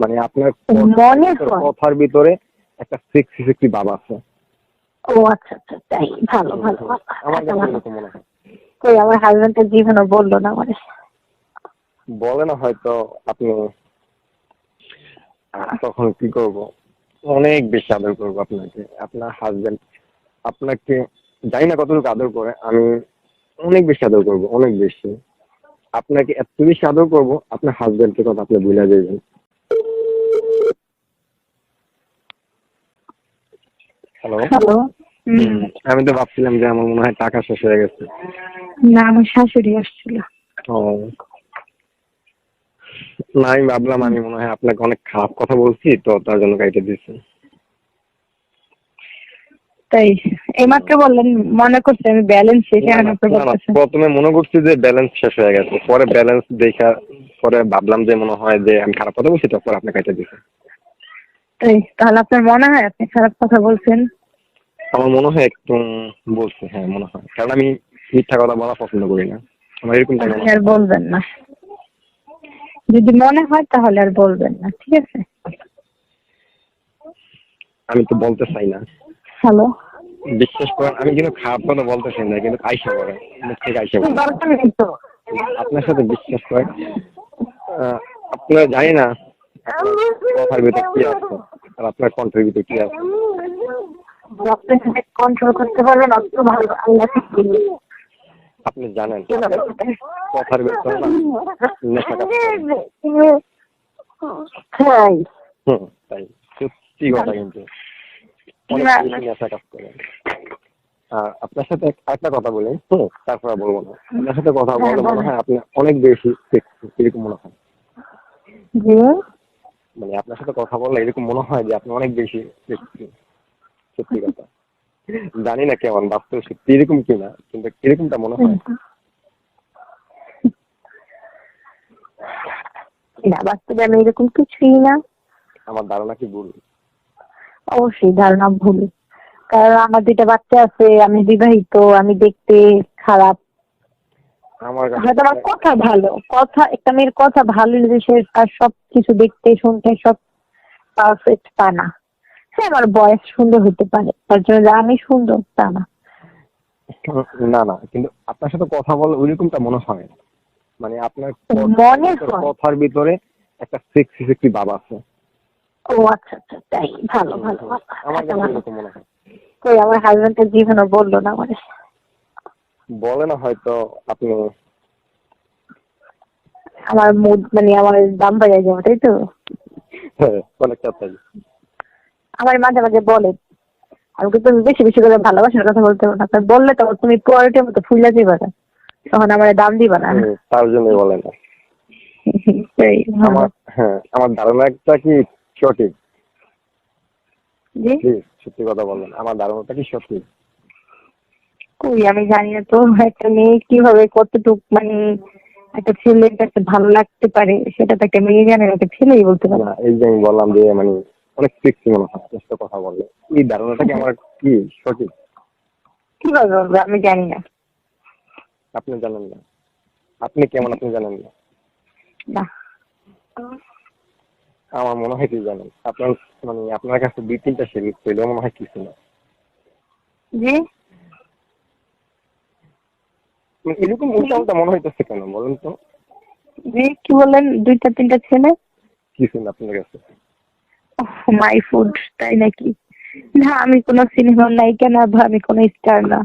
মানে আপনার কথার- ভিতরে একটা সেক্সি সেক্সি ভাব আছে। ও আচ্ছা আচ্ছা তাই ভালো ভালো। আচ্ছা, কই আমার জীবনও বলল না মানে বলে না হয়তো আপনি তখন কি করব? অনেক বেশি আদর করব আপনাকে। আপনার হাজবেন্ড আপনাকে জানি না কতটুকু আদর করে আমি অনেক বেশি আদর করব অনেক বেশি। আপনাকে এত বেশি আদর করব আপনার হাজবেন্ডকে কথা আপনি ভুলে যাবেন। হ্যালো হ্যালো আমি তো ভাবছিলাম যে আমার মনে হয় টাকা শেষ হয়ে গেছে। না আমার শাশুড়ি আসছিল। ও। না আমি ভাবলাম আমি মনে হয় আপনাকে অনেক খারাপ কথা বলছি তো তার জন্য কাইটে দিচ্ছি তাই এইমাত্র বললেন মনে করছে আমি ব্যালেন্স শেষ প্রথমে মনে করছি যে ব্যালেন্স শেষ হয়ে গেছে পরে ব্যালেন্স দেখা পরে ভাবলাম যে মনে হয় যে আমি খারাপ কথা বলছি তারপর আপনি কাইটে দিচ্ছি তাই তাহলে আপনার মনে হয় আপনি খারাপ কথা বলছেন? আমার মনে হয় একটু বলছি হ্যাঁ মনে হয়। কারণ আমি মিথ্যা কথা বলা পছন্দ করি না। আমার এরকম আর বলবেন না। যদি মনে হয় তাহলে আর বলবেন না ঠিক আছে? আমি তো বলতে চাই না। হ্যালো? বিশ্বাস করেন আমি কিন্তু খারাপ কথা বলতে চাই না কিন্তু আইসা করে মুখ থেকে আইসা করে আপনার সাথে বিশ্বাস করেন আপনার জানি না কথার ভিতরে কি আছে আর আপনার কণ্ঠের ভিতরে কি আছে। আপনি কন্ট্রোল করতে পারবেন অত ভালো আল্লাহ আপনি জানেন। কথার। তাই হুম তাই। সত্যি কথা কিন্তু। আপনার সাথে একটা কথা বলি হুম তারপরে বলব না। আপনার সাথে কথা হ্যাঁ, বলতে মনে হয় আপনি অনেক বেশি এরকম মনে হয়। মানে আপনার সাথে কথা বললে এরকম মনে হয় যে আপনি অনেক বেশি। সত্যি কথা জানি না কেমন বাস্তবে সত্যি এরকম কিনা কিন্তু এরকমটা মনে হয়। না বাস্তবে আমি এরকম কিছুই না। আমার ধারণা কি ভুল? অবশ্যই ধারণা ভুল। কারণ আমার দুইটা বাচ্চা আছে আমি বিবাহিত আমি দেখতে খারাপ। আমার হয়তো আমার কথা ভালো কথা একটা মেয়ের কথা ভালো সে তার সব কিছু দেখতে শুনতে সব পারফেক্ট তা না। হ্যাঁ আমার বয়স সুন্দর হতে পারে। তার জন্য যে আমি সুন্দর তা না। না না কিন্তু আপনার সাথে কথা বলে ওইরকমটা মনে হয় মানে আপনার কথার- ভিতরে একটা সেক্সি সেক্সি ভাব আছে। ও আচ্ছা আচ্ছা তাই। ভালো ভালো। আমার আচ্ছা, কাছে মনে হয়। কই আমার হাজবেন্ড তো জীবনও বলল না মানে? বলে না হয়তো আপনি। আমার মুড মানে আমার দাম বাড়িয়ে যাবে তাই তো? হ্যাঁ, অনেকটা তাই। আমার মাঝে মাঝে বলে। আমাকে কিন্তু বেশি বেশি করে ভালোবাসার কথা বলতে পারব না। বললে তো তুমি কোয়ালিটির মতো ফুলে দিবা না। তখন আমার দাম দিবা না। তার জন্যই বলে না। সেই, আমার হ্যাঁ আমার ধারণাটা কি সঠিক? সত্যি কথা বলবেন। আমার ধারণাটা কি সঠিক? কই আমি জানি না তো। একটা মেয়ে কীভাবে কতটুক মানে একটা ছেলের কাছে ভালো লাগতে পারে সেটা তো একটা মেয়ে জানে একটা ছেলেই বলতে পারে। এই যে আমি বললাম যে মানে অনেক মনে হয় আপনার সাথে কথা বললে এই ধারণাটা কি আমার কি সঠিক? বলব আমি জানি না। আপনি জানেন না। আপনি কেমন আপনি জানেন না? না। আমার মনে হয় কি জানেন আপনার মানে আপনার কাছে দুই তিনটা সিরিজ পেলেও মনে হয় কিছু না। জি। মানে এরকম উল্টাউল্টা মনে হইতেছে কেন বলেন তো? জি কি বললেন দুইটা তিনটা ছেলে? কিছু না আপনার কাছে। মাই ফুড তাই নাকি? না আমি কোনো সিনেমার নায়িকা না বা আমি কোনো স্টার না।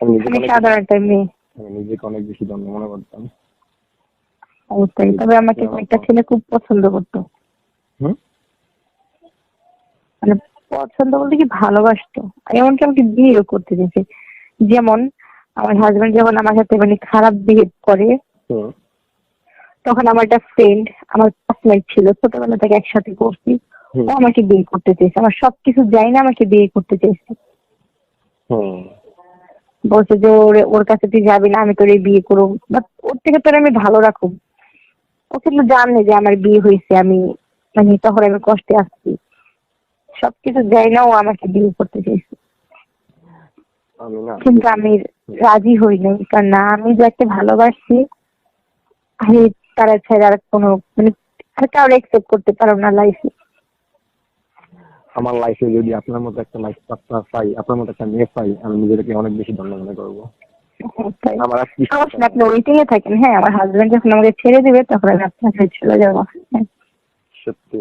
আমি সাধারণ একটা মেয়ে। নিজেকে অনেক বেশি ধন্য মনে করতাম। অবশ্যই তবে আমাকে একটা ছেলে খুব পছন্দ করতো। হুম? মানে পছন্দ বলতে কি ভালোবাসতো। এমনকি আমাকে বিয়েও করতে দিয়েছে। যেমন আমার হাজবেন্ড যখন আমার সাথে মানে খারাপ বিহেভ করে তখন আমার একটা ফ্রেন্ড আমার ক্লাসমেট ছিল ছোটবেলা থেকে একসাথে করছি ও আমাকে বিয়ে করতে চেয়েছে। আমার সবকিছু যাই না আমাকে বিয়ে করতে চেয়েছে। বলছে যে ওর ওর কাছে তুই যাবি না আমি তোর বিয়ে করব। বাট ওর থেকে তোর আমি ভালো রাখুম ও কিন্তু জানে যে আমার বিয়ে হয়েছে আমি মানে তখন আমি কষ্টে আসছি সবকিছু যাই না ও আমাকে বিয়ে করতে না। কিন্তু আমি রাজি হই নাই কারণ না আমি যাকে ভালোবাসি আমি তারা ছাড়া আর কোনো মানে আর কাউরে একসেপ্ট করতে পারো না লাইফে আমার লাইফে যদি আপনার মতো একটা লাইফ পার্টনার পাই আপনার মতো একটা মেয়ে পাই আমি নিজেকে অনেক বেশি ধন্য মনে করব। আমার কিছু সমস্যা আপনি ওইটিংয়ে থাকেন হ্যাঁ আমার হাজবেন্ড যখন আমাকে ছেড়ে দিবে তখন আমি আপনার সাথে চলে যাব। হ্যাঁ। সত্যি।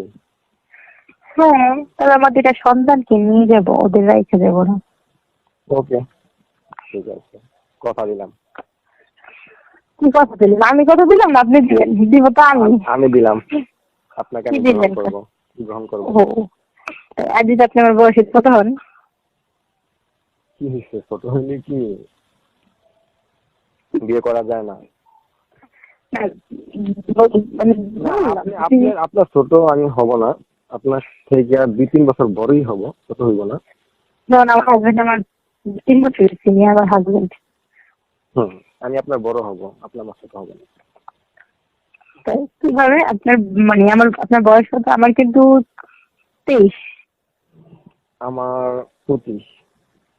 হ্যাঁ তবে আমার দুটা সন্তানকে নিয়ে যাব ওদের রেখে যাব না। ওকে ঠিক আছে। কথা দিলাম। কি কথা দিলেন। আমি কথা দিলাম না আপনি দিলেন। দিব তো আমি। আমি দিলাম। আপনাকে আমি গ্রহণ করব গ্রহণ করব। আজ যদি আপনি আমার বয়সের কথা হন। কি হয়েছে ছোট হইলে কি? বিয়ে করা যায় না। মানে আপনার ছোট আমি হব না। আপনার থেকে দুই তিন বছর বড়ই হব ছোট হইব না। আমার হাজবেন্ড আমার তিন বছর সিনিয়র আমার হাজবেন্ড হুম। আমি আপনার বড় হব আপনার আমার ছোট হব না। কীভাবে? আপনার মানে আমার আপনার বয়স কত? আমার কিন্তু তেইশ। আমার পঁচিশ।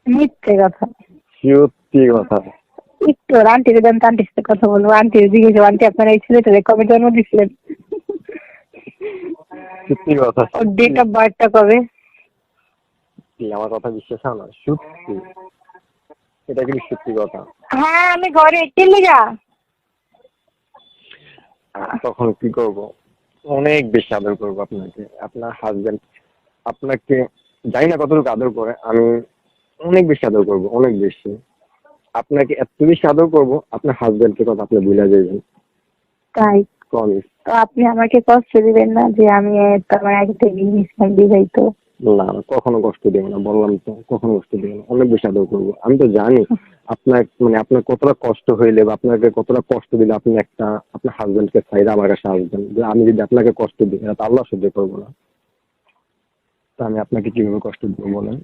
মিথ্যে কথা। সত্যি কথা। একটু আন্টির দেন আন্টির সাথে কথা বলব। আন্টির জিজ্ঞেস আন্টি আপনার এই ছেলেটারে কবে জন্ম দিছিলেন? সত্যি কথা। ওর ডেট অফ বার্থটা কবে? আমার কথা বিশ্বাস হয় না। সত্যি। এটা কিন্তু সত্যি কথা। হ্যাঁ আমি ঘরে চলে যা? তখন কি করব? অনেক বেশি আদর করব আপনাকে। আপনার হাজবেন্ড আপনাকে জানি না কতটুকু আদর করে আমি অনেক বেশি আদর করব অনেক বেশি। আপনাকে এত বেশি আদর করব আপনার হাজবেন্ডকে কথা আপনি ভুলে যাবেন। তাই? প্রমিস তো আপনি আমাকে কষ্ট দিবেন না যে আমি তোমার আগে থেকে ইসলাম বিবাহিত না না, কখনো কষ্ট দেবো না বললাম তো কখনো কষ্ট দেবো না অনেক বেশি আদর করব। আমি তো জানি আপনার মানে আপনার কতটা কষ্ট হইলে বা আপনাকে কতটা কষ্ট দিলে আপনি একটা আপনার হাজবেন্ডকে চাইলে আমার কাছে আসবেন? যে আমি যদি আপনাকে কষ্ট দিই এটা তো আল্লাহ সহ্য করব না। তা আমি আপনাকে কীভাবে কষ্ট দেবো বলেন?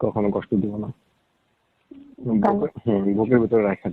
কখনো কষ্ট দিব না। বুকের ভিতরে রাখা।